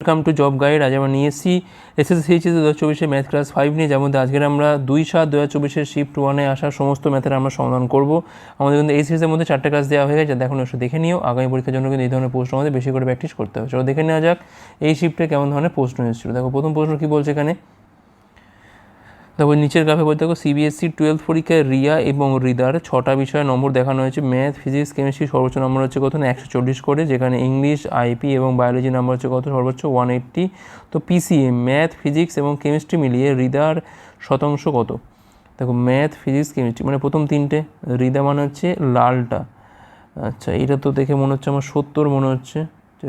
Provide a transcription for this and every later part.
Welcome to job guide আজ আমরা নিয়ে এসেছি এসএসসিএইচএস দু হাজার চব্বিশে ম্যাথ ক্লাস ফাইভ নিয়ে, যার মধ্যে আজকের আমরা দুই সাত দু হাজার চব্বিশের শিফট ওয়ানে আসা সমস্ত ম্যাথের আমরা সমাধান করব। আমাদের কিন্তু এই সিরিজের মধ্যে চারটে ক্লাস দেওয়া হয়ে গেছে দেখুন একটু দেখে নিও। আগামী পরীক্ষার জন্য কিন্তু এই ধরনের প্রশ্ন আমাদের বেশি করে প্র্যাকটিস করতে হবে। চলো দেখে নেওয়া যাক এই শিফটে কেমন ধরনের প্রশ্ন এসেছিল। দেখো, প্রথম প্রশ্ন কী বলছে এখানে? তারপর নিচের গ্রাফে বলতে দেখো সিবিএসসি টুয়েলভ পরীক্ষায় রিয়া এবং রিদার ছটা বিষয়ে নম্বর দেখানো হয়েছে। ম্যাথ ফিজিক্স কেমিস্ট্রি সর্বোচ্চ নম্বর হচ্ছে কত একশো চল্লিশ করে, যেখানে ইংলিশ আইপি এবং বায়োলজি নাম্বার হচ্ছে কত, সর্বোচ্চ ওয়ান এইট্টি তো পিসিএ ম্যাথ ফিজিক্স এবং কেমিস্ট্রি মিলিয়ে রিদার শতাংশ কত? দেখো ম্যাথ ফিজিক্স কেমিস্ট্রি মানে প্রথম তিনটে রিদা মানে হচ্ছে লালটা। আচ্ছা এটা তো দেখে মনে হচ্ছে আমার সত্তর মনে হচ্ছে।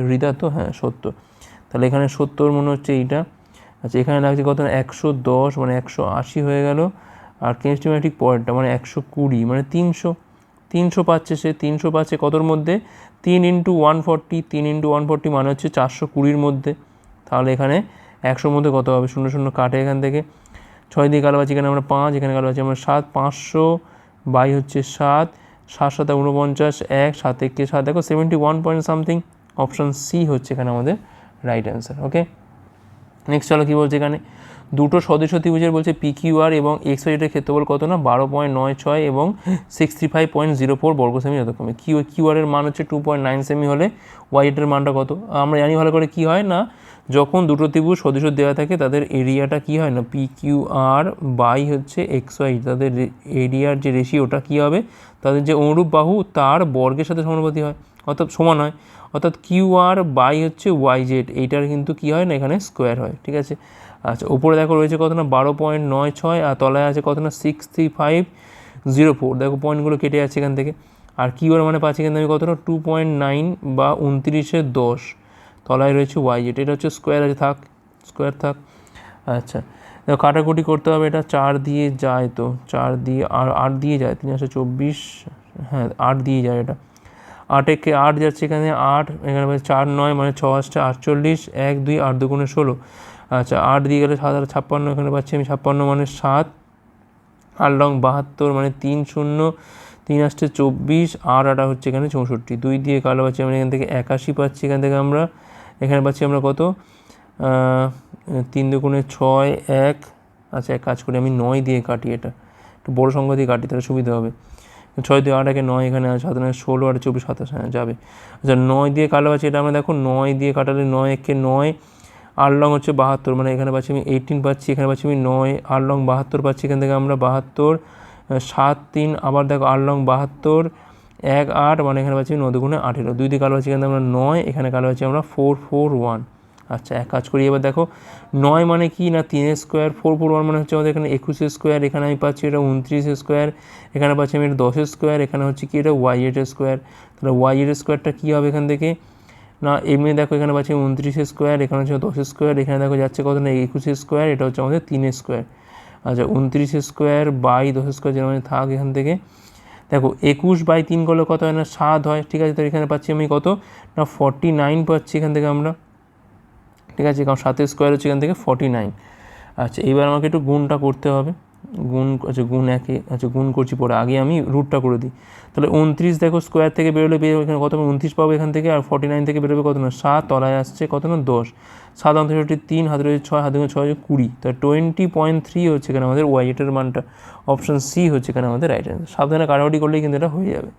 হৃদা তো? হ্যাঁ সত্তর। তাহলে এখানে সত্তর মনে হচ্ছে এইটা। আচ্ছা এখানে লাগছে কত একশো দশ মানে একশো আশি হয়ে গেল। আর কেমিস্ট্রি মানে ঠিক পরেরটা মানে একশো কুড়ি মানে তিনশো তিনশো পাচ্ছে সে, তিনশো পাচ্ছে কতর মধ্যে? তিন ইন্টু ওয়ান ফর্টি, তিন ইন্টু ওয়ান ফর্টি মানে হচ্ছে চারশো কুড়ির মধ্যে। তাহলে এখানে একশোর মধ্যে কত হবে? শূন্য শূন্য কাটে এখান থেকে। ছয় দিয়ে কালো পাচ্ছি এখানে আমরা পাঁচ, এখানে কালো পাচ্ছি আমরা সাত, পাঁচশো বাই হচ্ছে সাত সাত সাথে উনপঞ্চাশ এক, সাত একে সাত, দেখো seventy one point something option C হচ্ছে এখানে আমাদের রাইট অ্যান্সার ওকে নেক্সট চলো কী বলছে এখানে? দুটো সদস্য ত্রিভুজের বলছে পি কিউ আর এবং এক্স ওয়াইটের ক্ষেত্রফল কত না? বারো পয়েন্ট নয় ছয় এবং sixty five point zero four বর্গ সেমি যথাক্রমে কিউ কিউ আর এর মান হচ্ছে টু পয়েন্ট নাইন সেমি হলে ওয়াইটের মানটা কত? আমরা জানি ভালো করে কী হয় না? যখন দুটো ত্রিভুজ সদস্য দেওয়া থাকে, তাদের এরিয়াটা কী হয় না? পি কিউ আর বাই হচ্ছে এক্স ওয়াই তাদের এরিয়ার যে রেশিওটা কী হবে? তাদের যে অনুরূপ বাহু, তার বর্গের সাথে সমানুপাতি হয়। অর্থাৎ সমান হয়। অর্থাৎ কিউ আর বাই হচ্ছে ওয়াই জেড এইটার কিন্তু কী হয় না, এখানে স্কোয়ার হয়, ঠিক আছে? আচ্ছা উপরে দেখো রয়েছে কত না, বারো পয়েন্ট নয় ছয়, আর তলায় আছে কত না, six three five zero four, দেখো পয়েন্টগুলো কেটে যাচ্ছে এখান থেকে। আর কিউ আর মানে পাচ্ছি এখান থেকে কত না, টু পয়েন্ট নাইন বা উনত্রিশে দশ, তলায় রয়েছে ওয়াই জেড এটা হচ্ছে স্কোয়ার আছে, থাক, স্কোয়ার থাক। আচ্ছা দেখো কাটাকুটি করতে হবে, এটা চার দিয়ে যায় তো, চার দিয়ে, আর আট দিয়ে যায়, তিন একশো চব্বিশ হ্যাঁ আট দিয়ে যায় এটা। আট একে আট যাচ্ছে এখানে, আট, এখানে চার নয় মানে ছ আসছে আটচল্লিশ, এক, দুই, আট দুগুণে ষোলো। আচ্ছা আট দিয়ে গেলে সাত আর ছাপ্পান্ন এখানে পাচ্ছি আমি, ছাপ্পান্ন মানে সাত। আট লং বাহাত্তর মানে তিন শূন্য, তিন আসছে চব্বিশ, আর আটা হচ্ছে এখানে চৌষট্টি। দুই দিয়ে কালো পাচ্ছি আমরা এখান থেকে একাশি পাচ্ছি এখান থেকে আমরা। এখানে পাচ্ছি আমরা কত? তিন দুগুণে ছয়, এক। আচ্ছা এক কাজ করি, আমি নয় দিয়ে কাটি এটা। একটু বড়ো সংখ্যা দিয়ে কাটি, তাহলে সুবিধা হবে। ছয় দিয়ে আট একে নয় এখানে আছে, সাত নয়, ষোলো আর চব্বিশ, সাতাশ হ্যাঁ যাবে। আচ্ছা নয় দিয়ে কালো আছে, এটা আমরা দেখো, নয় দিয়ে কাটালে নয় একে নয় আট লং হচ্ছে বাহাত্তর মানে এখানে পাচ্ছি আমি এইটিন পাচ্ছি, এখানে পাচ্ছি আমি নয় আট লং বাহাত্তর পাচ্ছি, এখান থেকে আমরা বাহাত্তর সাত, তিন, আবার দেখো আট লং বাহাত্তর, এক, আট মানে এখানে পাচ্ছি নয় দুগুণে আঠেরো। দুই দিয়ে কালো পাচ্ছি এখানে আমরা নয়, এখানে কালো পাচ্ছি আমরা ফোর ফোর ওয়ান আচ্ছা এক কাজ করি। এবার দেখো, নয় মানে কি না তিনের স্কোয়ার ফোর ফোর ওয়ান মানে হচ্ছে আমাদের এখানে একুশের স্কোয়ার এখানে আমি পাচ্ছি এটা উনত্রিশের স্কোয়ার এখানে পাচ্ছি আমি এটা দশের স্কোয়ার এখানে হচ্ছে কি এটা ওয়াই এটের স্কোয়ার তাহলে ওয়াই এটের স্কোয়ারটা কী হবে এখান থেকে? না, এমনি দেখো এখানে পাচ্ছি উনত্রিশের স্কোয়ার এখানে হচ্ছে দশের স্কোয়ার এখানে দেখো যাচ্ছে কত না একুশের স্কোয়ার এটা হচ্ছে আমাদের তিনের স্কোয়ার আচ্ছা উনত্রিশের স্কোয়ার বাই দশের স্কোয়ার যেন থাক এখান থেকে। দেখো, একুশ বাই তিন করলে কত হয় না? সাত হয়। ঠিক আছে তো এখানে পাচ্ছি আমি কত? না ফর্টি নাইন পাচ্ছি এখান থেকে আমরা। ঠিক আছে, কারণ সাতের স্কোয়ার হচ্ছে এখান থেকে ফর্টি নাইন আচ্ছা এইবার আমাকে একটু গুণটা করতে হবে। গুণ আচ্ছা গুণ একে আচ্ছা গুণ করছি পরে। আগে আমি রুটটা করে দিই। তাহলে উনত্রিশ দেখো স্কোয়ার থেকে বেরোলে বেরোবে এখানে কত উনত্রিশ পাবো এখান থেকে, আর ফর্টি নাইন থেকে বেরোবে কত না? সাত, তলায় আসছে কত না? দশ। সাত অন্তর্ষট্টি তিন, হাতে রয়েছে ছয়, হাতে ছয় হচ্ছে কুড়ি। তাহলে টোয়েন্টি পয়েন্ট থ্রি হচ্ছে এখানে আমাদের ওয়াইটের মানটা। অপশান সি হচ্ছে এখানে আমাদের রাইট অ্যান্সার সাবধানে কাটাকাটি করলেই কিন্তু এটা হয়ে যাবে।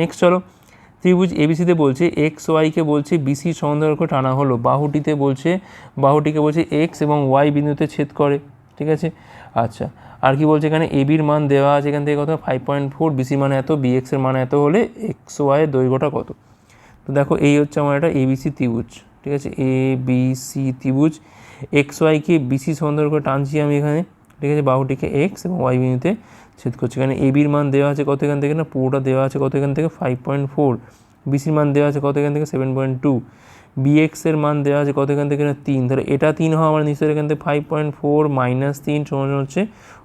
নেক্সট চলো। ত্রিভুজ এবিসিতে বলছে এক্স ওয়াইকে বলছে বিসি সমান্তরাল টানা হলো। বাহুটিতে বলছে, বাহুটিকে বলছে এক্স এবং ওয়াই বিন্দুতে ছেদ করে। ঠিক আছে? আচ্ছা আর কি বলছে এখানে? এবির মান দেওয়া আছে এখান থেকে কত? ফাইভ পয়েন্ট ফোর বিসি মানে এত বিএক্সের মান এত হলে এক্স ওয়াইয়ের দৈর্ঘ্যটা কত? তো দেখো, এই হচ্ছে আমার একটা এবিসি ত্রিভুজ। ঠিক আছে? এ বি সি ত্রিভুজ। এক্স ওয়াইকে বিসি সমান্তরাল টানছি আমি এখানে। ঠিক আছে? বাহুটিকে এক্স এবং ওয়াই বিন্দুতে ছেদ করছে। এখানে এবির মান দেওয়া আছে কত এখান থেকে না? পুরোটা দেওয়া আছে কত এখান থেকে? ফাইভ পয়েন্ট ফোর বিসির মান দেওয়া আছে কত এখান থেকে? সেভেন পয়েন্ট টু বিএক্সের মান দেওয়া আছে কত এখান থেকে না? তিন। ধরো এটা তিন হওয়া আমার নিশ্চয়ই এখান থেকে ফাইভ পয়েন্ট ফোর মাইনাস তিন সমান হচ্ছে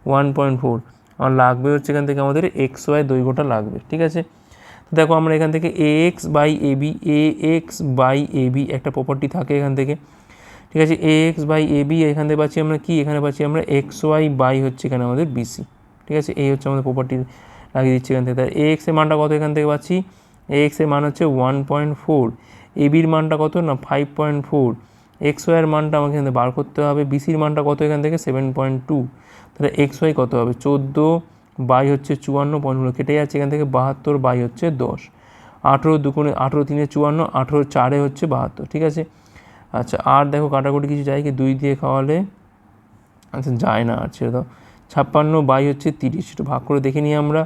ওয়ান পয়েন্ট ফোর আর লাগবে হচ্ছে এখান থেকে আমাদের এক্স ওয়াই দৈর্ঘ্যটা লাগবে, ঠিক আছে? দেখো আমরা এখান থেকে A X by A B A X by A B একটা প্রপার্টি থাকে এখান থেকে, ঠিক আছে? A X by A B এখান থেকে পাচ্ছি আমরা কি? এখানে পাচ্ছি আমরা এক্স ওয়াই বাই হচ্ছে এখানে আমাদের বিসি ঠিক আছে? এই হচ্ছে আমাদের প্রপার্টি লাগিয়ে দিচ্ছি এখান থেকে। তার এ এক্সের মানটা কত এখান থেকে পাচ্ছি? এ এক্সের মান হচ্ছে ওয়ান পয়েন্ট ফোর এবির মানটা কত? না ফাইভ পয়েন্ট ফোর এক্স ওয়াইয়ের মানটা আমাকে এখানে বার করতে হবে। বিসির মানটা কত এখান থেকে? সেভেন পয়েন্ট টু তাহলে এক্স ওয়াই কত হবে? চোদ্দ বাই হচ্ছে চুয়ান্ন পয়েন্টগুলো কেটে যাচ্ছে এখান থেকে বাহাত্তর বাই হচ্ছে দশ। আঠেরো দুগুণে, আঠেরো তিনে চুয়ান্ন, আঠেরো চারে হচ্ছে বাহাত্তর। ঠিক আছে? আচ্ছা আর দেখো, কাটাকুটি কিছু যায় কি? দুই দিয়ে খাওয়ালে? আচ্ছা যায় না আর ছেড়ে দাও। ছাপ্পান্ন বাই হচ্ছে তিরিশ। একটু ভাগ করে দেখে নিই আমরা।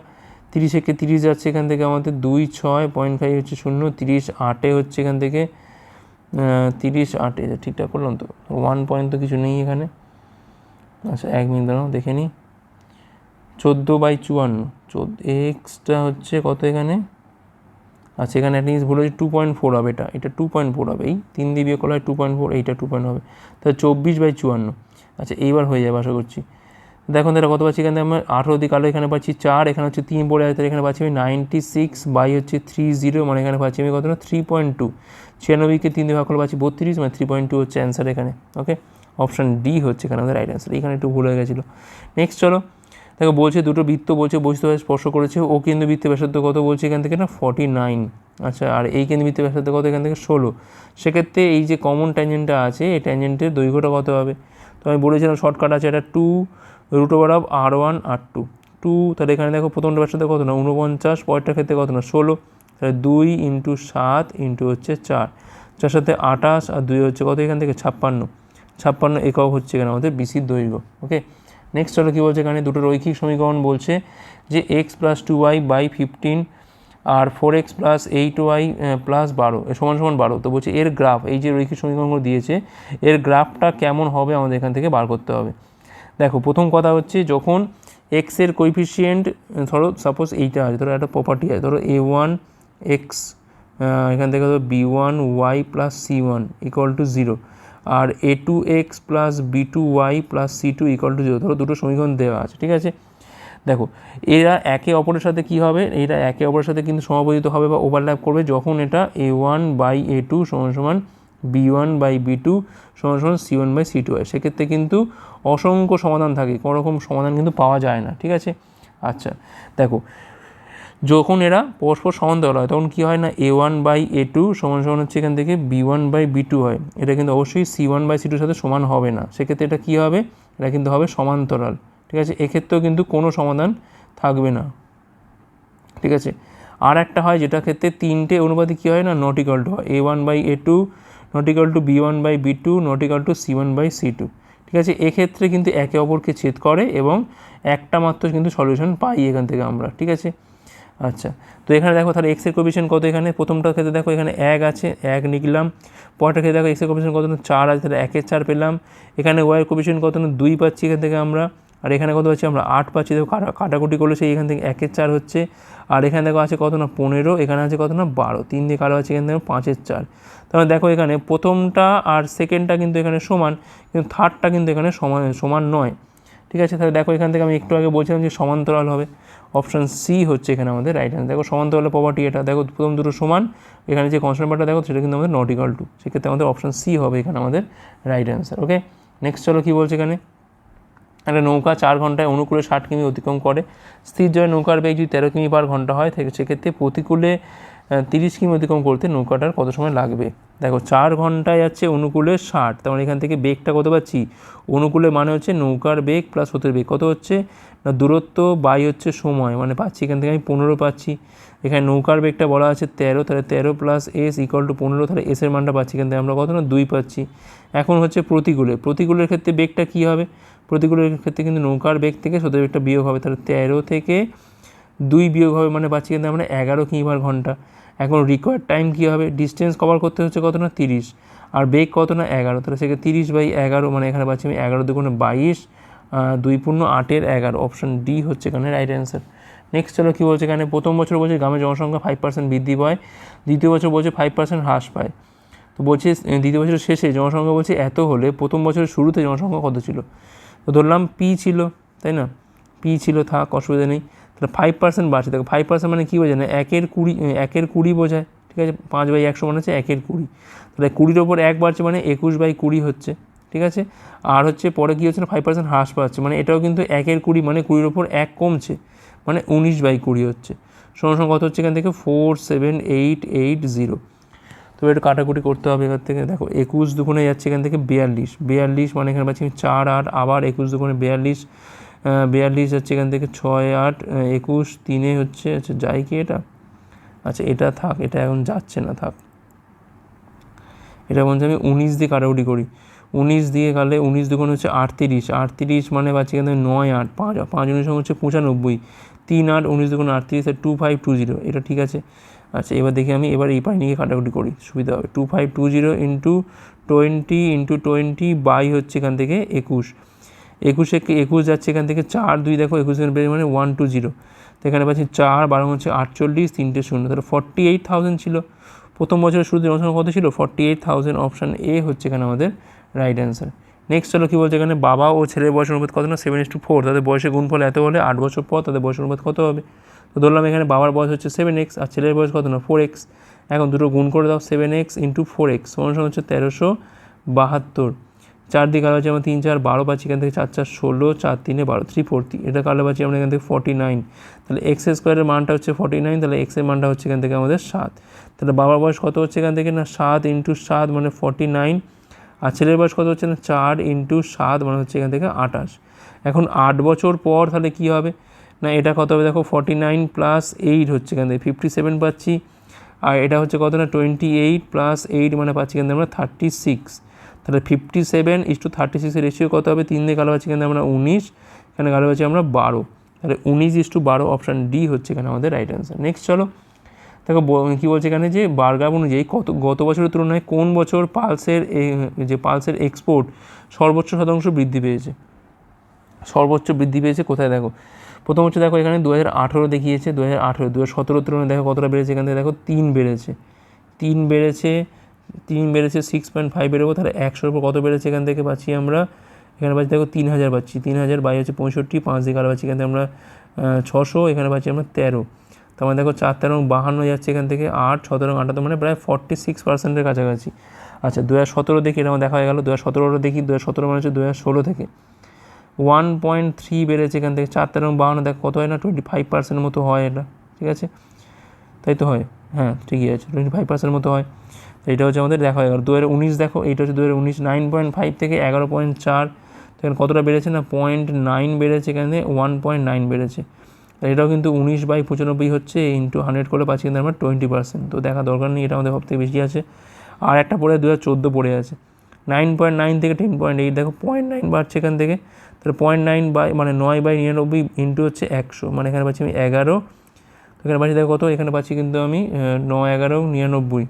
তিরিশ একে তিরিশ যাচ্ছে এখান থেকে আমাদের দুই ছয় পয়েন্ট ফাইভ হচ্ছে শূন্য, তিরিশ আটে হচ্ছে এখান থেকে তিরিশ আটে ঠিকঠাক করলাম তো? ওয়ান পয়েন্ট তো কিছু নেই এখানে। আচ্ছা এক মিনিট দাঁড়াও, দেখে নিই। চোদ্দ বাই চুয়ান্ন, চোদ্দ এক্সটা হচ্ছে কত এখানে? আচ্ছা এখানে একটা জিনিস ভুল হচ্ছে টু পয়েন্ট ফোর হবে এটা। এটা টু পয়েন্ট ফোর হবে। এই তিন দিয়ে বিয়ে করলে টু পয়েন্ট ফোর এইটা টু পয়েন্ট হবে। তাহলে চব্বিশ বাই চুয়ান্ন। আচ্ছা এইবার হয়ে যাবে, আশা করছি। দেখুন তাহলে কত পাচ্ছি? এখানে আমরা আঠেরো দিকে আলো এখানে পাচ্ছি চার, এখানে হচ্ছে তিন পড়ে আছে, এখানে পাচ্ছি আমি নাইনটি সিক্স বাই হচ্ছে থ্রি জিরো মানে এখানে পাচ্ছি আমি কত না থ্রি পয়েন্ট টু ছিয়ানব্বইকে তিন দিয়ে ভাগ করলে পাচ্ছি বত্রিশ মানে থ্রি পয়েন্ট টু হচ্ছে অ্যান্সার এখানে ওকে অপশান ডি হচ্ছে এখানে আমাদের রাইট অ্যান্সার এখানে একটু ভুল হয়ে গেছিল। নেক্সট চলো। দেখো, বলছে দুটো বৃত্ত, বলছে বৈশিষ্ট্য স্পর্শ করেছে। ও কেন্দ্র বৃত্তে ব্যাসার্ধ কত বলছে এখান থেকে না? ফর্টি নাইন আচ্ছা আর এই কেন্দ্র বৃত্তে ব্যাসার্ধ কত এখান থেকে? ষোলো। সেক্ষেত্রে এই যে কমন ট্যাঞ্জেন্টটা আছে, এই ট্যাঞ্জেন্টের দৈর্ঘ্যটা কত হবে? তো আমি বলেছিলাম শর্টকাট আছে, এটা two root over of R one R two two তাহলে এখানে দেখো প্রথমটা ব্যাসার্ধ কত না? উনপঞ্চাশ পরেরটার ক্ষেত্রে কত না? ষোলো। তাহলে দুই ইন্টু সাত ইন্টু হচ্ছে চার। চার সাথে আঠাশ আর দুই হচ্ছে কত? এখান থেকে ছাপ্পান্ন। ছাপ্পান্ন একক হচ্ছে এখানে আমাদের বিসির দৈর্ঘ্য ওকে নেক্সট হলো কী বলছে এখানে? দুটো রৈখিক সমীকরণ বলছে যে x plus two y by fifteen R four x plus eight y plus বারো সমান সমান বারো। তো বলছে এর গ্রাফ এই যে রৈখিক সমীকরণগুলো দিয়েছে, এর গ্রাফটা কেমন হবে আমাদের এখান থেকে বার করতে হবে। দেখো, প্রথম কথা হচ্ছে যখন এক্সের কোইফিসিয়েন্ট ধরো সাপোজ এইটা আছে, ধরো একটা প্রপার্টি আছে, ধরো এ ওয়ান এক্স এখান থেকে ধরো b one y plus c one equal to zero R a two x plus b two y plus c two equal to zero ধরো দুটো সমীকরণ দেওয়া আছে, ঠিক আছে? দেখো, এরা একে অপরের সাথে কী হবে? এরা একে অপরের সাথে কিন্তু সমাপতিত হবে বা ওভারল্যাপ করবে যখন এটা a one by a two সমান সমান b one by b two সমান সমান c one by c two হয়। সেক্ষেত্রে কিন্তু অসংখ্য সমাধান থাকে কোনো রকম সমাধান কিন্তু পাওয়া যায় না, ঠিক আছে? আচ্ছা দেখো, যখন এরা পরস্পর সমান্তরাল হয়, তখন কী হয় না, a one by a two সমান সমান হচ্ছে এখান থেকে b one by b two হয়। এটা কিন্তু অবশ্যই সি ওয়ান বাই সি টুর সাথে সমান হবে না। সেক্ষেত্রে এটা কী হবে? এটা কিন্তু হবে সমান্তরাল, ঠিক আছে? এক্ষেত্রেও কিন্তু কোনো সমাধান থাকবে না, ঠিক আছে? আর একটা হয় যেটা ক্ষেত্রে তিনটে অনুপাতে কী হয় না নট ইকাল টু হয়। A one by a two not equal to b one by b two not equal to c one by c two ঠিক আছে? এক্ষেত্রে কিন্তু একে অপরকে ছেদ করে এবং একটা মাত্র কিন্তু সলিউশন পাই এখান থেকে আমরা। ঠিক আছে? আচ্ছা তো এখানে দেখো তাহলে এক্সের কোভিশন কত এখানে? প্রথমটার ক্ষেত্রে দেখো এখানে এক আছে, এক নিলাম পরেরটার ক্ষেত্রে দেখো এক্সের কোভিশন কত? চার আছে, তাহলে একের চার পেলাম। এখানে ওয়াইয়ের কোভিশন কত? দুই পাচ্ছি এখান থেকে আমরা। আর এখানে কত পাচ্ছি আমরা আট পাচ্ছি, দেখো কাটা কাটাকুটি করলে সেই এখান থেকে একের চার হচ্ছে। আর এখানে দেখো আছে কত না পনেরো, এখানে আছে কত না বারো। তিন দিয়ে কারও আছে এখানে দেখো পাঁচের চার। তাহলে দেখো এখানে প্রথমটা আর সেকেন্ডটা কিন্তু এখানে সমান, কিন্তু থার্ডটা কিন্তু এখানে সমান সমান নয়। ঠিক আছে? তাহলে দেখো এখান থেকে আমি একটু আগে বলছিলাম যে সমান্তরাল হবে। অপশান সি হচ্ছে এখানে আমাদের রাইট হ্যান্ড দেখো সমান্তরালের প্রপার্টি এটা। দেখো প্রথম দুটো সমান, এখানে যে কনস্ট্যান্ট পার্টটা দেখো সেটা কিন্তু আমাদের নট ইকাল টু সেক্ষেত্রে আমাদের অপশান সি হবে এখানে আমাদের রাইট অ্যান্সার ওকে নেক্সট চলো কী বলছে এখানে? একটা নৌকা চার ঘন্টায় অনুকূলে ষাট কিমি অতিক্রম করে। স্থির জয় নৌকার বেগ যদি তেরো কিমি পার ঘণ্টা হয় সেক্ষেত্রে প্রতিকূলে তিরিশ কিমি অতিক্রম করতে নৌকাটার কত সময় লাগবে? দেখো, চার ঘন্টায় যাচ্ছে অনুকূলে ষাট, তার মানে এখান থেকে বেগটা কত পাচ্ছি? অনুকূলে মানে হচ্ছে নৌকার বেগ প্লাস স্রোতের বেগ। কত হচ্ছে? না দূরত্ব বাই হচ্ছে সময় মানে পাচ্ছি এখান থেকে আমি পনেরো পাচ্ছি। এখানে নৌকার বেগটা বলা আছে তেরো, তাহলে তেরো প্লাস এস ইকুয়াল টু পনেরো, তাহলে এসের মানটা পাচ্ছি এখান থেকে আমরা কত না? দুই পাচ্ছি। এখন হচ্ছে প্রতিকূলে প্রতিকূলের ক্ষেত্রে বেগটা কী হবে? প্রতিকূলের ক্ষেত্রে কিন্তু নৌকার বেগ থেকে সোদের বেগটা বিয়োগ হবে, তাহলে তেরো থেকে দুই বিয়োগ হবে মানে পাচ্ছি কিন্তু আমরা এগারো কিমি পার ঘণ্টা। এখন রিকোয়ার্ড টাইম কী হবে? ডিস্টেন্স কভার করতে হচ্ছে কত না? তিরিশ। আর বেগ কত না? এগারো, তাহলে সেক্ষেত্রে তিরিশ বাই এগারো মানে এখানে পাচ্ছি আমি এগারো দুগুণে বাইশ। দুই পূর্ণ আটের এগারো। অপশান ডি হচ্ছে এখানে রাইট অ্যান্সার নেক্সট চলো কী বলছে এখানে? প্রথম বছর বলছে গ্রামের জনসংখ্যা ফাইভ পার্সেন্ট বৃদ্ধি পায়। দ্বিতীয় বছর বলছে ফাইভ পার্সেন্ট হ্রাস পায়। তো বলছে দ্বিতীয় বছরের শেষে জনসংখ্যা বলছে এত হলে প্রথম বছরের শুরুতে জনসংখ্যা কত ছিল? তো ধরলাম পি ছিল, তাই না? পি ছিল, থাক, অসুবিধা নেই। তাহলে ফাইভ পার্সেন্ট বাড়ছে। দেখো ফাইভ পার্সেন্ট মানে কী বোঝায় না? একের কুড়ি একের কুড়ি বোঝায়। ঠিক আছে? পাঁচ বাই একশো মানে হচ্ছে একের কুড়ি। তাহলে কুড়ির ওপর এক বাড়ছে মানে একুশ বাই কুড়ি হচ্ছে। ঠিক আছে? আর হচ্ছে পরে কী হচ্ছে না ফাইভ পার্সেন্ট হ্রাস পাচ্ছে। মানে এটাও কিন্তু একের কুড়ি মানে কুড়ির ওপর এক কমছে। মানে উনিশ বাই কুড়ি হচ্ছে। সঙ্গে সঙ্গে কত হচ্ছে এখান থেকে? Four seven eight eight zero তো একটু কাটাকুটি করতে হবে এখান থেকে। দেখো, একুশ দুগুণে যাচ্ছে এখান থেকে বিয়াল্লিশ। বিয়াল্লিশ মানে এখানে পাচ্ছি চার, আট, আবার একুশ দুগুণে বিয়াল্লিশ। বিয়াল্লিশ যাচ্ছে এখান থেকে ছয়, আট একুশ, তিনে হচ্ছে আচ্ছা যাই কি এটা? আচ্ছা এটা থাক, এটা এখন যাচ্ছে না, থাক। এটা বলছে আমি উনিশ দিয়ে কাটাকুটি করি। উনিশ দিয়ে গেলে উনিশ দুগুণ হচ্ছে আটত্রিশ। আটত্রিশ মানে এখান থেকে নয় আট, পাঁচ পাঁচ উনিশ হচ্ছে পঁচানব্বই। তিন আট, উনিশ দুগুণ আটত্রিশ, আর টু ফাইভ টু জিরো এটা ঠিক আছে? আচ্ছা এবার দেখি আমি এবার এই পাইনিকে কাটাকুটি করি, সুবিধা হবে। Two five two zero into twenty into twenty by হচ্ছে এখান থেকে একুশ। একুশে একুশ যাচ্ছে এখান থেকে চার, দুই দেখো একুশ মানে ওয়ান টু জিরো তো এখানে পাচ্ছি চার, বারো হচ্ছে আটচল্লিশ, তিনটে শূন্য। তাহলে ফর্টি এইট থাউজেন্ড ছিল। প্রথম বছরের শুরুতে জনসংখ্যা কত ছিল? Forty eight thousand option A হচ্ছে এখানে আমাদের রাইট অ্যান্সার নেক্সট হলো কী বলছে এখানে? বাবা ও ছেলের বয়স অনুপাত কত না? সেভেন ইস টু ফোর তাদের বয়সের গুণফল এত হলে আট বছর পর তাদের বয়স অনুপাত কত হবে? তো ধরলাম এখানে বাবার বয়স হচ্ছে সেভেন এক্স আর ছেলের বয়স কত না? ফোর এক্স এখন দুটো গুণ করে দাও seven x into four x সমান সমান হচ্ছে তেরোশো বাহাত্তর। চার দিকে কালো পাচ্ছি আমরা তিন চার বারো পাচ্ছি, এখান থেকে চার চার ষোলো, চার তিনে বারো থ্রি ফোরটি এটা কালো পাচ্ছি আমরা এখান থেকে ফর্টি নাইন তাহলে এক্স স্কোয়ারের মানটা হচ্ছে ফর্টি নাইন তাহলে এক্সের মানটা হচ্ছে এখান থেকে আমাদের সাত। তাহলে বাবার বয়স কত হচ্ছে এখান থেকে না? সাত ইন্টু সাত মানে ফর্টি নাইন আর ছেলের বয়স কত হচ্ছে না? চার ইন্টু সাত মানে হচ্ছে এখান থেকে আঠাশ। এখন আট বছর পর তাহলে কী হবে? না, এটা কত হবে? দেখো ফর্টি নাইন প্লাস এইট হচ্ছে এখান থেকে। ফিফটি সেভেন পাচ্ছি। আর এটা হচ্ছে কত না? টোয়েন্টি এইট প্লাস এইট মানে পাচ্ছি এখান থেকে আমরা থার্টি সিক্স তাহলে fifty seven is to thirty সিক্সের রেশিও কত হবে? তিন দিয়ে কালো পাচ্ছি এখানে আমরা উনিশ। এখানে কালো পাচ্ছি আমরা বারো। তাহলে উনিশ ইস টু বারো অপশান ডি হচ্ছে এখানে আমাদের রাইট অ্যান্সার নেক্সট চলো। দেখো কী বলছে এখানে যে বার্গাব অনুযায়ী কত, গত বছরের তুলনায় কোন বছর পালসের যে পালসের এক্সপোর্ট সর্বোচ্চ শতাংশ বৃদ্ধি পেয়েছে? সর্বোচ্চ বৃদ্ধি পেয়েছে কোথায় দেখো? প্রথম হচ্ছে দেখো এখানে দু হাজার আঠেরো দেখিয়েছে দু হাজার আঠেরো দু হাজার সতেরো তুলনায় দেখো কতটা বেড়েছে এখান থেকে? দেখো তিন বেড়েছে। তিন বেড়েছে তিন বেড়েছে সিক্স পয়েন্ট ফাইভ বেরোবো তাহলে একশোর উপর কত বেড়েছে এখান থেকে পাচ্ছি আমরা? এখানে পাচ্ছি দেখো তিন হাজার পাচ্ছি তিন হাজার বাই হচ্ছে পঁয়ষট্টি, পাঁচ দিকে আরও পাচ্ছি এখান থেকে আমরা ছশো, এখানে পাচ্ছি আমরা তেরো। তার মানে দেখো চার তেরো বাহান্ন যাচ্ছে এখান থেকে, আট, সতেরো আটাত্তর মানে প্রায় ফর্টি সিক্স পার্সেন্টের কাছাকাছি। আচ্ছা দু হাজার সতেরো দেখি এটা আমার দেখা হয়ে গেলো। দু হাজার সতেরোটা দেখি দু হাজার সতেরো মানে হচ্ছে দু হাজার ষোলো থেকে। ওয়ান পয়েন্ট থ্রি বেড়েছে এখান থেকে, চার তেরো বাহান্ন, দেখো কত হয় না? টোয়েন্টি ফাইভ পার্সেন্টের মতো হয় এটা, ঠিক আছে? তাই তো হয়? হ্যাঁ ঠিকই আছে টোয়েন্টি ফাইভ পার্সেন্টের মতো হয়। এটা হচ্ছে আমাদের দেখা হয়ে গেল। দু হাজার উনিশ দেখো, এইটা হচ্ছে দু হাজার উনিশ নাইন পয়েন্ট ফাইভ থেকে এগারো পয়েন্ট চার। তো এখানে কতটা বেড়েছে না? পয়েন্ট নাইন বেড়েছে এখানে ওয়ান পয়েন্ট নাইন বেড়েছে। আর এটাও কিন্তু উনিশ বাই পঁচানব্বই হচ্ছে ইন্টু হান্ড্রেড করে পাচ্ছি কিন্তু আমার টোয়েন্টি পার্সেন্ট তো দেখা দরকার নেই, এটা আমাদের সব থেকে বেশি আছে। আর একটা পড়ে দু হাজার চোদ্দ পড়ে আছে। নাইন পয়েন্ট নাইন থেকে টেন পয়েন্ট এইট দেখো পয়েন্ট নাইন বাড়ছে এখান থেকে। তাহলে পয়েন্ট নাইন বাই মানে নয় বাই নিরানব্বই ইন্টু হচ্ছে একশো। মানে এখানে পাচ্ছি আমি এগারো। এখানে পাচ্ছি, দেখো কত? এখানে পাচ্ছি কিন্তু আমি নয় এগারো নিরানব্বই।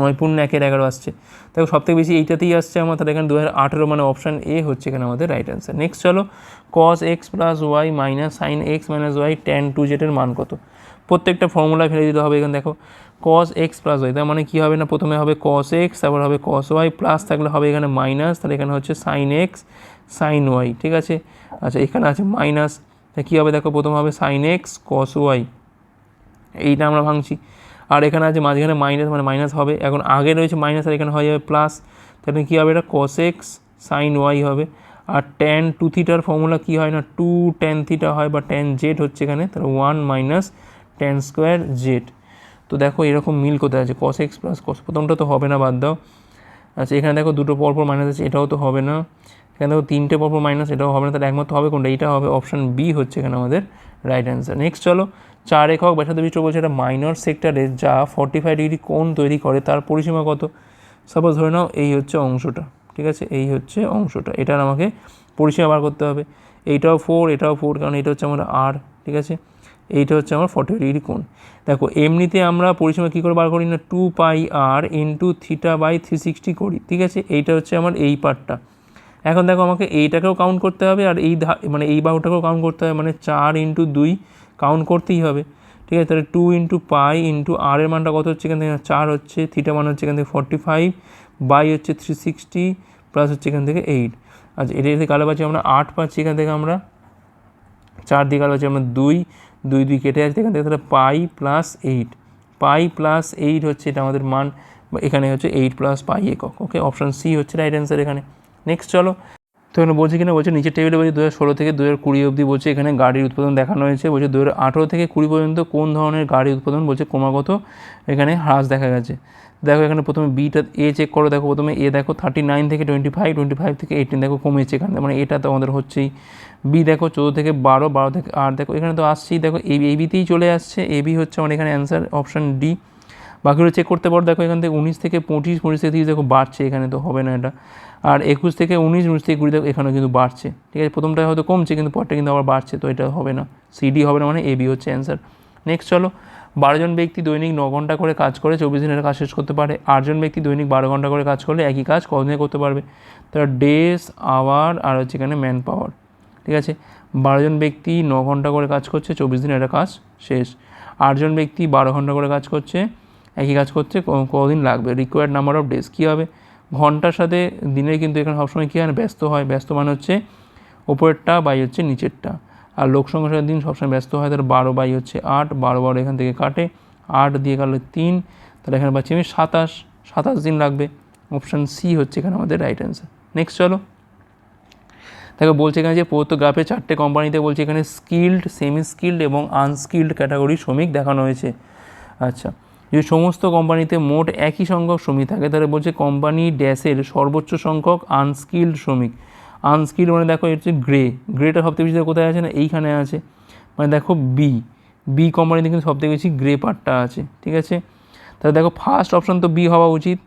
নয় পূর্ণ একের এগারো আসছে। দেখো সব থেকে বেশি এইটাতেই আসছে আমার, তাহলে এখানে দু হাজার আঠেরো মানে অপশান এ হচ্ছে এখানে আমাদের রাইট অ্যান্সার নেক্সট চলো cos x plus y minus sine x minus y tan two জেটের মান কত? প্রত্যেকটা ফর্মুলা ফেলে দিতে হবে এখানে, দেখো। কস এক্স প্লাস ওয়াই তার মানে কী হবে না? প্রথমে হবে কস এক্স তারপর হবে কস ওয়াই প্লাস থাকলে হবে এখানে মাইনাস তাহলে এখানে হচ্ছে সাইন এক্স সাইন ওয়াই ঠিক আছে? আচ্ছা এখানে আছে মাইনাস কী হবে? দেখো, প্রথম হবে সাইন এক্স কস ওয়াই এইটা আমরা ভাঙছি। আর এখানে আছে মাঝখানে মাইনাস মানে মাইনাস হবে। এখন আগে রয়েছে মাইনাস আর এখানে হয়ে যাবে প্লাস তাহলে কী হবে এটা? কস এক্স সাইন ওয়াই হবে। আর ট্যান টু থিটার ফর্মুলা কী হয় না? টু ট্যান থিটা হয় বা ট্যান জেড হচ্ছে এখানে, তাহলে one minus tan square Z তো দেখো এরকম মিল কোথায় আছে? কস এক্স প্লাস কস প্রথমটা তো হবে না, বাদ দাও। আচ্ছা এখানে দেখো দুটো পরপর মাইনাস আছে, এটাও তো হবে না। এখানে দেখো তিনটে পরপর মাইনাস এটাও হবে না, তাহলে একমাত্র হবে কোনটা? এইটা হবে অপশান বি হচ্ছে এখানে আমাদের রাইট অ্যান্সার নেক্সট চলো চার একক ব্যাসার্ধ বিশিষ্ট বলছে এটা মাইনর সেক্টরে যা ফর্টি ফাইভ ডিগ্রি কোণ তৈরি করে, তার পরিসীমা কত? সাপোজ ধরে নাও এই হচ্ছে অংশটা, ঠিক আছে? এই হচ্ছে অংশটা, এটার আমাকে পরিসীমা বার করতে হবে। এইটাও ফোর এটাও ফোর কারণ এটা হচ্ছে আমার আর ঠিক আছে? এইটা হচ্ছে আমার ফর্টি ডিগ্রি কোণ। দেখো, এমনিতে আমরা পরিসীমা কী করে বার করি না? Two pi r into theta by three sixty করি, ঠিক আছে? এইটা হচ্ছে আমার এই পার্টটা। এখন দেখো, আমাকে এইটাকেও কাউন্ট করতে হবে, আর এই মানে এই বাহুটাকেও কাউন্ট করতে হবে মানে চার ইন্টু দুই কাউন্ট করতেই হবে। ঠিক আছে? তাহলে two into pi into r এর মানটা কত হচ্ছে এখান থেকে? চার হচ্ছে থিটা মান হচ্ছে এখান থেকে ফর্টি ফাইভ বাই হচ্ছে থ্রি সিক্সটি প্লাস হচ্ছে এখান থেকে এইট আচ্ছা এটা যদি কালো পাচ্ছি আমরা আট পাচ্ছি এখান থেকে আমরা, চার দিকে আলো হচ্ছে আমরা দুই দুই দুই কেটে যাচ্ছে এখান থেকে, তাহলে pi plus eight pi plus eight হচ্ছে এটা আমাদের মান, এখানে হচ্ছে এইট প্লাস পাই একক। ওকে অপশান সি হচ্ছে রাইট অ্যান্সার এখানে। নেক্সট চলো। তো এখানে বলছে কিনা? বলছে নিচের টেবিলে বলছে দু হাজার ষোলো থেকে দু হাজার কুড়ি অবধি বলছে এখানে গাড়ির উৎপাদন দেখানো হয়েছে। বলছে দু হাজার আঠেরো থেকে কুড়ি পর্যন্ত কোন ধরনের গাড়ির উৎপাদন বলছে ক্রমাগত এখানে হ্রাস দেখা গেছে। দেখো এখানে প্রথমে বিটা এ চেক করো। দেখো প্রথমে এ দেখো থার্টি নাইন থেকে টোয়েন্টি ফাইভ টোয়েন্টি ফাইভ থেকে এইটিন দেখো কমেছে এখানে। মানে এটা তো আমাদের হচ্ছেই। বি দেখো চোদ্দ থেকে বারো বারো থেকে আট দেখো। এখানে তো আসছেই। দেখো এ বিতেই চলে আসছে। এ বি হচ্ছে আমার এখানে অ্যান্সার অপশান ডি বাকিগুলো চেক করতে পারো। দেখো এখান থেকে উনিশ থেকে পঁচিশ পঁচিশ থেকে তিরিশ দেখো বাড়ছে, এখানে তো হবে না এটা। আর একুশ থেকে উনিশ উনিশ থেকে কুড়ি দেখো এখানেও কিন্তু বাড়ছে। ঠিক আছে প্রথমটা হয়তো কমছে কিন্তু পরটা কিন্তু আবার বাড়ছে, তো এটা হবে না। সিডি হবে না মানে এ বি হচ্ছে অ্যান্সার নেক্সট চলো বারোজন ব্যক্তি দৈনিক ন ঘণ্টা করে কাজ করে, চব্বিশ দিনের কাজ শেষ করতে পারে। আটজন ব্যক্তি দৈনিক বারো ঘণ্টা করে কাজ করলে একই কাজ কতদিনে করতে পারবে? তারা ডেস আওয়ার আর হচ্ছে এখানে ম্যান পাওয়ার ঠিক আছে বারোজন ব্যক্তি ন ঘণ্টা করে কাজ করছে, চব্বিশ একটা কাজ শেষ। আটজন ব্যক্তি বারো ঘণ্টা করে কাজ করছে একই কাজ করছে কদিন লাগবে। রিকোয়ার্ড নাম্বার অফ ডেজ কী হবে? ঘণ্টার সাথে দিনের কিন্তু এখানে সবসময় কী হয় ব্যস্ত হয়। ব্যস্ত মানে হচ্ছে ওপরেরটা, বাই হচ্ছে নিচেরটা। আর লোক সংখ্যার সাথে দিন সবসময় ব্যস্ত হয়, তাহলে বারো বাই হচ্ছে আট, বারো বারো এখান থেকে কাটে। আট দিয়ে কাটলে তিন, তাহলে এখানে পাচ্ছি আমি সাতাশ। সাতাশ দিন লাগবে। অপশান সি হচ্ছে এখানে আমাদের রাইট অ্যান্সার নেক্সট চলো। তাকে বলছে এখানে যে প্রদত্ত গ্রাফে চারটে কোম্পানিতে বলছে এখানে স্কিল্ড সেমি স্কিল্ড এবং আনস্কিল্ড ক্যাটাগরি শ্রমিক দেখানো হয়েছে। আচ্ছা। যদি সমস্ত কোম্পানিতে মোট একই সংখ্যক শ্রমিক থাকে, তাহলে বলছে কোম্পানি ড্যাশের সর্বোচ্চ সংখ্যক আনস্কিল্ড শ্রমিক। আনস্কিল্ড মানে দেখো হচ্ছে গ্রে গ্রেটা সবথেকে বেশি কোথায় আছে না? এইখানে আছে। মানে দেখো বি বি কোম্পানিতে কিন্তু সবথেকে বেশি গ্রে পার্টটা আছে, ঠিক আছে? তাহলে দেখো ফার্স্ট অপশন তো বি হওয়া উচিত।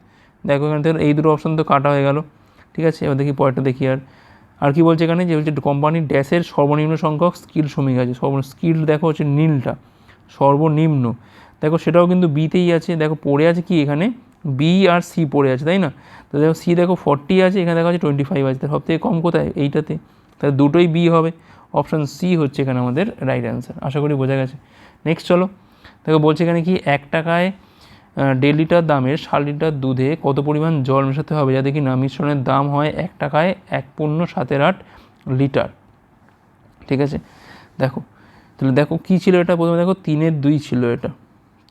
দেখো এখান থেকে এই দুটো অপশন তো কাটা হয়ে গেল, ঠিক আছে? এবার দেখি পরেরটা দেখি আর। আর কি বলছে এখানে? যে বলছে কোম্পানির ড্যাশের সর্বনিম্ন সংখ্যক স্কিল শ্রমিক আছে। সর্ব স্কিল দেখো হচ্ছে নীলটা, সর্বনিম্ন। দেখো সেটাও কিন্তু বিতেই আছে, দেখো পড়ে আছে কি এখানে? বি আর সি পড়ে আছে, তাই না? তো দেখো সি দেখো ফর্টি আছে, এখানে দেখা আছে টোয়েন্টি ফাইভ আছে সব থেকে কম কোথায়? এইটাতে। তাহলে দুটোই বি হবে। অপশান সি হচ্ছে এখানে আমাদের রাইট অ্যান্সার আশা করি বোঝা গেছে। নেক্সট চলো। দেখো বলছে এখানে কি এক টাকায় দেড় লিটার দামের ষাট লিটার দুধে কত পরিমাণ জল মেশাতে হবে? যাতে কি না মিশ্রণের দাম হয় এক টাকায় এক পূর্ণ সাতের আট লিটার। ঠিক আছে? দেখো। তাহলে দেখো কী ছিল এটা? প্রথমে দেখো তিনের দুই ছিল এটা।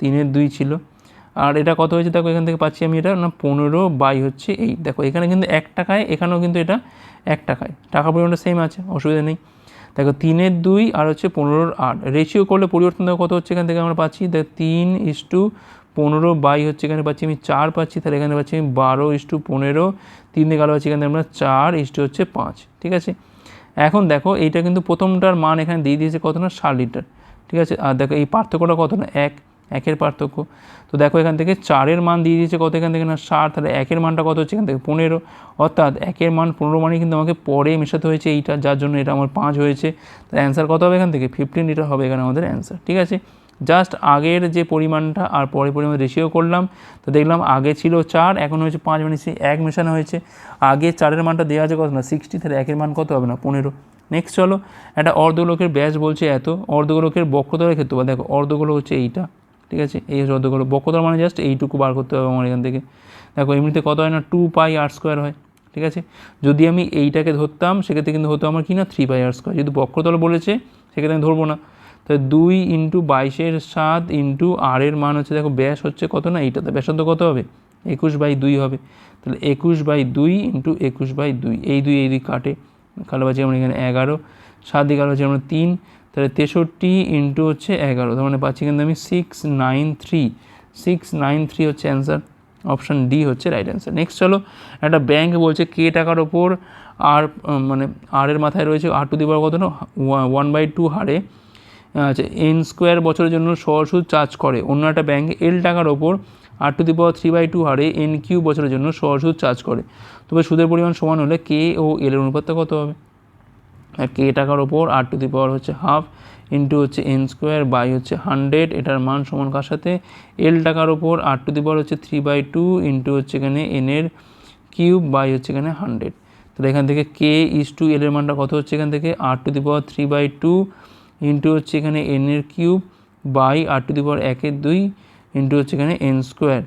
তিনের দুই ছিল। আর এটা কত হয়েছে? দেখো, এখান থেকে পাচ্ছি আমি এটা, না, পনেরো বাই হচ্ছে এই। দেখো, এখানে কিন্তু এক টাকায়, এখানেও কিন্তু এটা এক টাকায়। টাকা পরিমাণটা সেম আছে, অসুবিধা নেই। দেখো, তিনের দুই আর হচ্ছে পনেরোর আট। রেশিও করলে পরিবর্তন দেখো কত হচ্ছে এখান থেকে আমরা পাচ্ছি? দেখো, তিন ইস টু পনেরো বাই হচ্ছে এখানে পাচ্ছি আমি চার পাচ্ছি, তাহলে এখানে পাচ্ছি আমি বারো ইস টু পনেরো। তিন দিকে আলো পাচ্ছি এখানে আমরা চার ইস টু হচ্ছে পাঁচ, ঠিক আছে? এখন দেখো, এইটা কিন্তু প্রথমটার মান এখানে দিয়ে দিয়েছে কত না? ষাট লিটার, ঠিক আছে? আর দেখো, এই পার্থক্যটা কত না? এক। একের পার্থক্য। তো দেখো এখান থেকে চারের মান দিয়ে দিয়েছে কত এখান থেকে না? ষাট তাহলে একের মানটা কত হচ্ছে? এখান থেকে পনেরো। অর্থাৎ একের মান পনেরো মানে কিন্তু আমাকে পরে মেশাতে হয়েছে এইটা, যার জন্য এটা আমার পাঁচ হয়েছে। তাহলে অ্যান্সার কত হবে এখান থেকে? ফিফটিন লিটার হবে এখানে আমাদের অ্যান্সার ঠিক আছে? জাস্ট আগের যে পরিমাণটা আর পরে পরিমাণ রেশিও করলাম, তো দেখলাম আগে ছিল চার, এখন হয়েছে পাঁচ মানে সেই এক মেশানো হয়েছে। আগে চারের মানটা দেওয়া আছে কত না? সিক্সটি তাহলে একের মান কত হবে না? পনেরো। নেক্সট চলো, একটা অর্ধগোলকের ব্যাস বলছে এত। অর্ধগোলকের বক্রতলের বা দেখো, অর্ধগোলক হচ্ছে এইটা। ঠিক আছে? এই হচ্ছে অর্ধগোলক বক্রতল মানে জাস্ট এইটুকু বার করতে হবে আমার এখান থেকে। দেখো, এমনিতে কত হয় না? টু পাই আর স্কোয়ার হয়, ঠিক আছে? যদি আমি এইটাকে ধরতাম, সেক্ষেত্রে কিন্তু হতো আমার কি না? থ্রি পাই আর স্কোয়ার যদি বক্রতল বলেছে, সেক্ষেত্রে আমি ধরবো না। তাহলে দুই ইন্টু বাইশের সাত ইন্টু আর এর মান হচ্ছে, দেখো, ব্যাস হচ্ছে কত না? এইটাতে ব্যাসার্ধ কত হবে? একুশ বাই দুই হবে। তাহলে একুশ বাই দুই ইন্টু একুশ বাই দুই। এই দুই এই দুই কাটে। কালো পাচ্ছি আমরা এখানে এগারো, সাত দিকে কালো পাচ্ছি আমরা তিন। তাহলে তেষট্টি ইন্টু হচ্ছে এগারো, তার মানে পাচ্ছি কিন্তু আমি six nine three six nine three হচ্ছে অ্যান্সার অপশান ডি হচ্ছে রাইট অ্যান্সার নেক্সট চলো, একটা ব্যাংক বলছে কে টাকার ওপর আর মানে আর এর মাথায় রয়েছে আর টু দি পাওয়ার কত? না ওয়ান বাই টু হারে আচ্ছা এন স্কোয়ার বছরের জন্য সহসুদ চার্জ করে। অন্য একটা ব্যাংক এল টাকার ওপর r to the power three by two হারে এন কিউ বছরের জন্য সহসুদ চার্জ করে। তবে সুদের পরিমাণ সমান হলে কে ও এল এর অনুপাতটা কত হবে? কে টাকার ওপর আর টু দি পাওয়ার হচ্ছে হাফ ইন্টু হচ্ছে এন স্কোয়ার বাই হচ্ছে হান্ড্রেড এটার মান সমান কার সাথে? এল টাকার ওপর আর টু দি পাওয়ার হচ্ছে থ্রি বাই টু ইন্টু হচ্ছে এখানে এনের কিউব বাই হচ্ছে এখানে হান্ড্রেড তাহলে এখান থেকে কে ইস টু এল এর মানটা কত হচ্ছে এখান থেকে? R to the power three by two into হচ্ছে এখানে এন এর cube by r to the power একের দুই ইন্টু হচ্ছে এখানে এন স্কোয়ার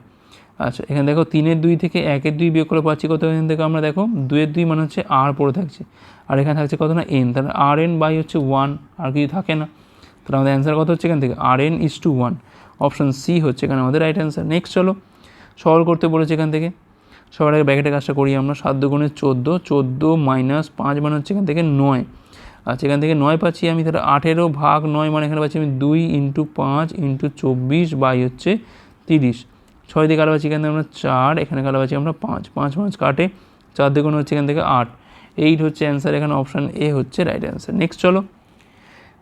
আচ্ছা এখানে দেখো তিনের দুই থেকে একের দুই বিয়োগ করে পাচ্ছি কত? এখান থেকে আমরা দেখো দুয়ের দুই মানে হচ্ছে আর পড়ে থাকছে। আর এখানে থাকছে কত না? এন তাহলে আর এন বাই হচ্ছে ওয়ান আর কিছু থাকে না। তাহলে আমাদের অ্যান্সার কত হচ্ছে এখান থেকে? R n is to one option C হচ্ছে এখানে আমাদের রাইট অ্যান্সার নেক্সট চলো সলভ করতে বলেছে এখান থেকে। সবার আগে ব্যাকেটের কাজটা করি আমরা। সাত দুগুণে চোদ্দ চোদ্দ মাইনাস পাঁচ মানে হচ্ছে এখান থেকে নয়। আচ্ছা এখান থেকে নয় পাচ্ছি আমি, তাহলে আঠেরো ভাগ নয় মানে এখানে পাচ্ছি আমি দুই ইন্টু পাঁচ ইন্টু চব্বিশ বাই হচ্ছে তিরিশ। ছয় দিয়ে কাটা পাচ্ছি এখান থেকে আমরা চার, এখানে কাটা পাচ্ছি আমরা পাঁচ। পাঁচ পাঁচ কাটে চার দিয়ে কোনো হচ্ছে এখান থেকে আট। এইট হচ্ছে অ্যান্সার এখানে অপশান এ হচ্ছে রাইট অ্যান্সার নেক্সট চলো।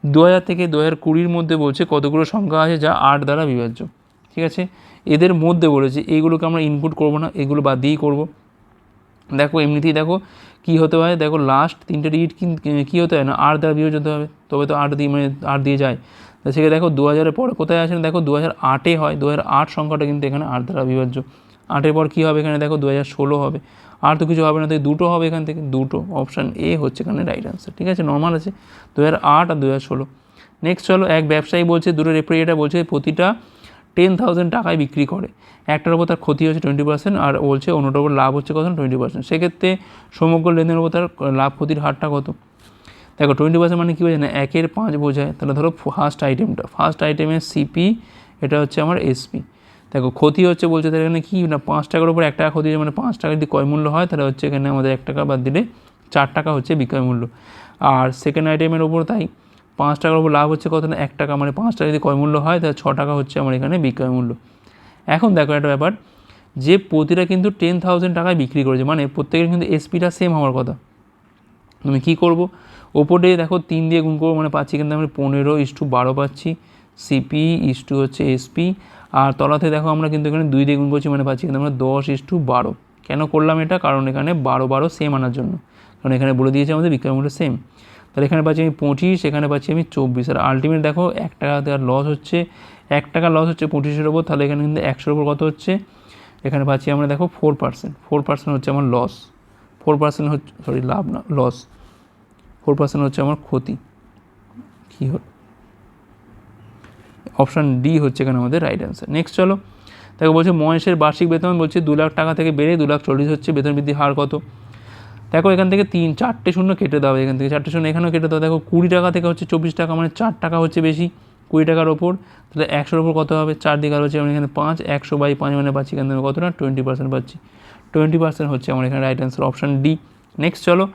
দু হাজার থেকে দু হাজার কুড়ির মধ্যে বলছে কতগুলো সংখ্যা আছে যা আট দ্বারা বিভাজ্য। ঠিক আছে? এদের মধ্যে বলেছে এইগুলোকে আমরা ইনপুট করব না, এগুলো বাদ দিয়েই করব। দেখো, এমনিতেই দেখো কী হতে হয় দেখো লাস্ট তিনটে ডিজিট কী হতে হয় না? আট দ্বারা বিয়োজন হতে হবে। তবে তো আট দিয়ে মানে আট দিয়ে যায়। তা সেখানে দেখো দু হাজারের পরে কোথায় আসেন? দেখো দু হাজার আটে হয়। দু হাজার আট সংখ্যাটা কিন্তু এখানে আট দ্বারা বিভাজ্য। আটের পর কী হবে এখানে? দেখো দু হাজার ষোলো হবে। আর তো কিছু হবে না তাই দুটো হবে এখান থেকে। দুটো। অপশান এ হচ্ছে এখানে রাইট আনসার ঠিক আছে? নর্মাল আছে। দু হাজার আট আর দু হাজার ষোলো। নেক্সট চলো, এক ব্যবসায়ী বলছে, দুটো রেফ্রিজারেটার বলছে, প্রতিটা টেন থাউজেন্ড টাকায় বিক্রি করে। একটার উপর তার ক্ষতি হচ্ছে টোয়েন্টি পার্সেন্ট আর বলছে, অন্যটার উপর লাভ হচ্ছে কত? টোয়েন্টি পার্সেন্ট সেক্ষেত্রে সমগ্র লেনদেনের উপর তার লাভ ক্ষতির হারটা কত? দেখো টোয়েন্টি পার্সেন্ট মানে কী বোঝায় না, একের পাঁচ বোঝায়। তাহলে ধরো ফার্স্ট আইটেমটা ফার্স্ট আইটেমের সিপি এটা হচ্ছে আমার এসপি দেখো ক্ষতি হচ্ছে বলছে তাহলে এখানে কি না, পাঁচ টাকার উপর এক টাকা ক্ষতি হচ্ছে মানে পাঁচ টাকা যদি কয় মূল্য হয়, তাহলে হচ্ছে এখানে আমাদের এক টাকা বাদ দিলে চার টাকা হচ্ছে বিক্রয় মূল্য। আর সেকেন্ড আইটেমের ওপর তাই, পাঁচ টাকার উপর লাভ হচ্ছে কত না, এক টাকা মানে পাঁচ টাকা যদি কয় মূল্য হয়, তাহলে ছ টাকা হচ্ছে আমার এখানে বিক্রয় মূল্য। এখন দেখো একটা ব্যাপার, যে প্রতিটা কিন্তু টেন থাউজেন্ড টাকায় বিক্রি করেছে মানে প্রত্যেকের কিন্তু এসপিটা সেম হওয়ার কথা। তুমি কী করব? ওপরে দেখো তিন দিয়ে গুণ করব মানে পাচ্ছি কিন্তু আমরা পনেরো ইস্টু বারো পাচ্ছি। সিপি ইস্টু হচ্ছে এসপি আর তলাতে দেখো আমরা কিন্তু এখানে দুই দিয়ে গুণ করছি মানে পাচ্ছি কিন্তু আমরা দশ ইস্টু বারো। কেন করলাম এটা? কারণ এখানে বারো বারো সেম আনার জন্য। কারণ এখানে বলে দিয়েছে আমাদের বিক্রয় মূল্য সেম তাহলে এখানে পাচ্ছি আমি পঁচিশ, এখানে পাচ্ছি আমি চব্বিশ। আর আলটিমেট দেখো এক টাকা দেওয়ার লস হচ্ছে, এক টাকা লস হচ্ছে পঁচিশের ওপর, তাহলে এখানে কিন্তু একশোর ওপর কত হচ্ছে? এখানে পাচ্ছি আমরা দেখো ফোর পার্সেন্ট ফোর পার্সেন্ট হচ্ছে আমার লস ফোর পার্সেন্ট হচ্ছে সরি লাভ না লস ফোর পার্সেন্ট হচ্ছে আমার ক্ষতি। কী হল? অপশান ডি হচ্ছে এখানে আমাদের রাইট অ্যান্সার নেক্সট চলো। দেখো বলছে, মহেশের বার্ষিক বেতন বলছে দু লাখ টাকা থেকে বেড়ে দু লাখ চল্লিশ হচ্ছে, বেতন বৃদ্ধি হার কত? দেখো, এখান থেকে তিন, চারটে শূন্য কেটে দাও এখান থেকে। চারটে শূন্য এখানেও কেটে দাও। দেখো, কুড়ি টাকা থেকে হচ্ছে চব্বিশ টাকা মানে চার টাকা হচ্ছে বেশি, কুড়ি টাকার ওপর। তাহলে একশোর ওপর কত হবে? চার দিকে হচ্ছে, আমরা এখানে পাঁচ, একশো বাই পাঁচ মানে পাচ্ছি এখান থেকে কত না? টোয়েন্টি পার্সেন্ট পাচ্ছি। টোয়েন্টি পার্সেন্ট হচ্ছে আমার এখানে right answer option D. Next চলো।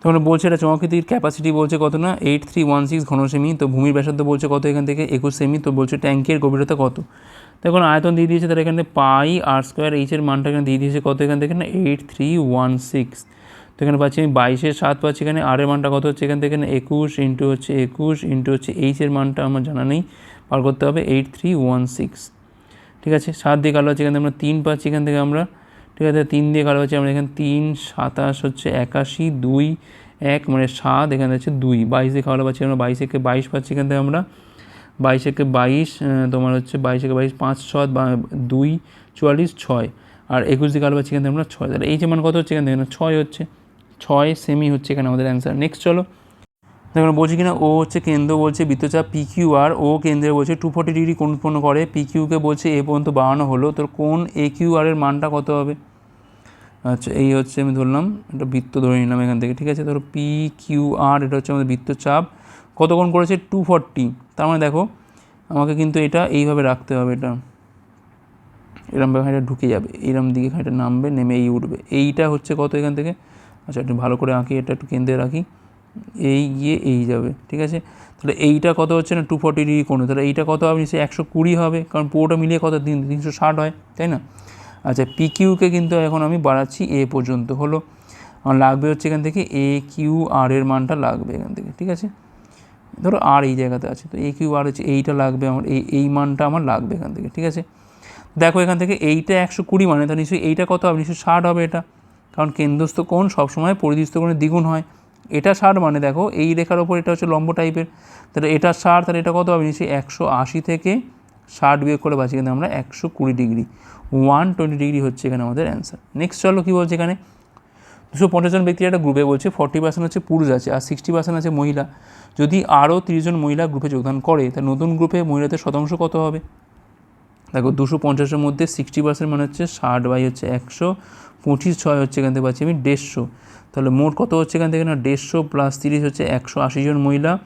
তখন বলছে, এটা চমাকৃতির ক্যাপাসিটি বলছে কত না? এইট থ্রি ওয়ান সিক্স ঘন সেমি তো ভূমির ব্যাসার্ধ বলছে কত এখান থেকে? একুশ সেমি, তো বলছে ট্যাঙ্কের গভীরতা কত? দেখুন আয়তন দিয়ে দিয়েছে তার এখানে পাই আর স্কোয়ার এইচের মানটা এখানে দিয়ে দিয়েছে কত এখান থেকে না? এইট থ্রি ওয়ান সিক্স তো এখানে পাচ্ছি আমি বাইশের সাত, পাচ্ছি এখানে আরের মানটা কত হচ্ছে? এখান থেকে একুশ ইন্টু হচ্ছে একুশ ইন্টু হচ্ছে এইচের মানটা আমার জানা নেই। পার করতে হবে এইট থ্রি ওয়ান সিক্স ঠিক আছে? সাত দিয়ে কালো হচ্ছে এখান থেকে আমরা তিন পাচ্ছি এখান থেকে আমরা। ঠিক আছে, তিন দিয়ে কালো হচ্ছে, আমরা এখানে তিন, সাতাশ হচ্ছে একাশি, দুই, এক মানে সাত, এখানে হচ্ছে দুই, বাইশ দিয়ে কালো পাচ্ছি আমরা, বাইশ একে বাইশ পাচ্ছি এখান থেকে আমরা, বাইশ একে বাইশ তোমার হচ্ছে বাইশ একে বাইশ, পাঁচ ছয় দুই, চুয়াল্লিশ, ছয়, আর একুশ দিয়ে কালো পাচ্ছি এখান থেকে আমরা ছয়, তাহলে এই যে মান কত হচ্ছে এখান থেকে? ছয় হচ্ছে, ছয় সেমি হচ্ছে এখানে আমাদের অ্যান্সার নেক্সট চলো। দেখুন বলছি কিনা, ও হচ্ছে কেন্দ্র বলছে বৃত্তচাপ পি কিউ আর ও কেন্দ্রে বলছে টু ফর্টি ডিগ্রি কোণ উৎপন্ন করে পি কিউকে বলছে এ পর্যন্ত বাড়ানো হলো তোর কোন এ কিউ আর এর মানটা কত হবে? আচ্ছা এই হচ্ছে আমি ধরলাম এটা বৃত্ত ধরে নিলাম এখান থেকে, ঠিক আছে? ধরো পি কিউ আর এটা হচ্ছে আমাদের বৃত্তচাপ। কত কোণ করেছে? টু ফর্টি তার মানে দেখো, আমাকে কিন্তু এটা এইভাবে রাখতে হবে এটা। এরমভাবে এটা ঢুকে যাবে, এরম দিকে এটা নামবে, নেমে এই উঠবে। এইটা হচ্ছে কত এখান থেকে? আচ্ছা একটু ভালো করে আঁকি, এটা একটু কেন্দ্রে রাখি। এই গিয়ে এই যাবে, ঠিক আছে? তাহলে এইটা কত হচ্ছে না? টু ফর্টি ডিগ্রি কোণে। তাহলে এইটা কত? হবে নিশ্চয়ই একশো কুড়ি হবে, কারণ পুরোটা মিলিয়ে কত? তিন তিনশো ষাট হয়, তাই না? আচ্ছা পি কিউকে কিন্তু এখন আমি বাড়াচ্ছি এ পর্যন্ত হলো। আমার লাগবে হচ্ছে এখান থেকে এ কিউ আর এর মানটা লাগবে এখান থেকে, ঠিক আছে? ধরো আর এই জায়গাতে আছে, তো এ কিউ আর হচ্ছে এইটা লাগবে আমার, এই এই মানটা আমার লাগবে এখান থেকে, ঠিক আছে? দেখো এখান থেকে এইটা একশো কুড়ি মানে তাহলে নিশ্চয়ই এইটা কত হবে? নিশ্চয়ই ষাট হবে এটা। কারণ কেন্দ্রস্থ কোণ সবসময় পরিদৃষ্ট কোণের দ্বিগুণ হয়। এটা ষাট মানে দেখো, এই রেখার ওপর এটা হচ্ছে লম্ব টাইপের। তাহলে এটা ষাট, তাহলে এটা কত হবে? নিশ্চয়ই একশো আশি থেকে ষাট বিয়োগ করে বাঁচি, কিন্তু আমরা একশো কুড়ি ডিগ্রি। ওয়ান টোয়েন্টি ডিগ্রি হচ্ছে এখানে আমাদের অ্যান্সার নেক্সট চলো কী বলছে এখানে? দুশো পঞ্চাশ জন ব্যক্তির একটা গ্রুপে বলছে ফর্টি পার্সেন্ট হচ্ছে পুরুষ আছে আর সিক্সটি পার্সেন্ট আছে মহিলা। যদি আরও জন মহিলা গ্রুপে যোগদান করে, তাহলে নতুন গ্রুপে মহিলাদের শতাংশ কত হবে? দেখো, দুশো পঞ্চাশের মধ্যে সিক্সটি পার্সেন্ট মানে হচ্ছে ষাট, বাই হচ্ছে একশো, পঁচিশ ছয় হচ্ছে এখান থেকে পাচ্ছি আমি দেড়শো। তাহলে মোট কত হচ্ছে এখান থেকে না? দেড়শো প্লাস তিরিশ হচ্ছে একশো আশি জন মহিলা।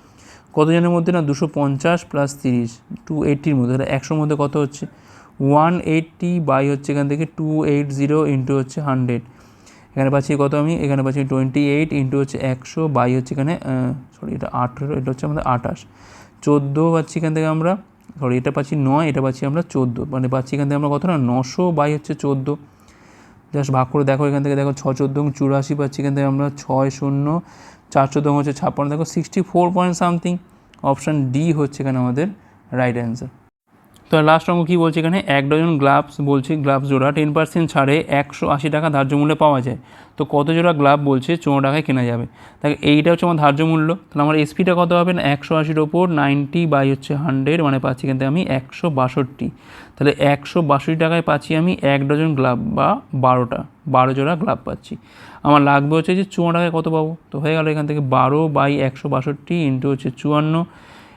কতজনের মধ্যে না? দুশো পঞ্চাশ প্লাস তিরিশ টু এইটটির মধ্যে। তাহলে একশোর মধ্যে কত হচ্ছে? ওয়ান এইটটি বাই হচ্ছে এখান থেকে টু এইট জিরো ইন্টু হচ্ছে হান্ড্রেড এখানে পাচ্ছি কত আমি? এখানে পাচ্ছি টোয়েন্টি এইট ইন্টু হচ্ছে একশো বাই হচ্ছে এখানে সরি এটা আঠেরো, এটা হচ্ছে আমাদের আঠাশ। চোদ্দ পাচ্ছি এখান থেকে আমরা সরি এটা পাচ্ছি নয়, এটা পাচ্ছি আমরা চোদ্দ। মানে পাচ্ছি এখান থেকে আমরা কত না? নশো বাই হচ্ছে চোদ্দ। জাস্ট ভাগ করে দেখো এখান থেকে, দেখো ছ চোদ্দ চুরাশি পাচ্ছি এখান থেকে আমরা ছয় শূন্য, চার চোদ্দ হচ্ছে ছাপ্পান্ন। দেখো sixty four point something option D হচ্ছে এখানে আমাদের রাইট অ্যান্সার তো লাস্ট অঙ্ক কী বলছে এখানে? এক ডজন গ্লাভস বলছি গ্লাভস জোড়া টেন পার্সেন্ট ছাড়ে একশো আশি টাকা ধার্য মূল্যে পাওয়া যায়। তো কত জোড়া গ্লাভ বলছে? চৌনো টাকায় কেনা যাবে। তাহলে এইটা হচ্ছে আমার ধার্য মূল্য। তাহলে আমার এসপিটা কত হবে? না একশো আশির ওপর নাইনটি বাই হচ্ছে হান্ড্রেড মানে পাচ্ছি কিন্তু আমি একশো বাষট্টি। তাহলে একশো বাষট্টি টাকায় পাচ্ছি আমি এক ডজন গ্লাভ বা বারোটা, বারো জোড়া গ্লাভ পাচ্ছি। আমার লাগবে হচ্ছে যে চুয়ান্ন টাকায় কত পাবো? তো হয়ে গেল এখান থেকে বারো বাই একশো বাষট্টি ইন্টু হচ্ছে চুয়ান্ন।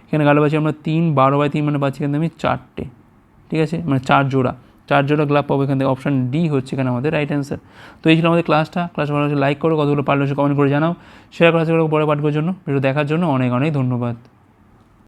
এখানে গালো পাচ্ছি আমরা তিন, বারো বাই তিন মানে পাচ্ছি এখান আমি চারটে। ঠিক আছে? মানে চার জোড়া। চার জোড়া গ্লাভ পাবো এখান থেকে। অপশান ডি হচ্ছে এখানে আমাদের রাইট অ্যান্সার তো এই ছিল আমাদের ক্লাসটা ক্লাস ভালো লাইক করো কতগুলো পারলে কমেন্ট করে জানাও। শেয়ার ক্লাসগুলো পরে পাঠ করার জন্য ভিডিও দেখার জন্য অনেক অনেক ধন্যবাদ।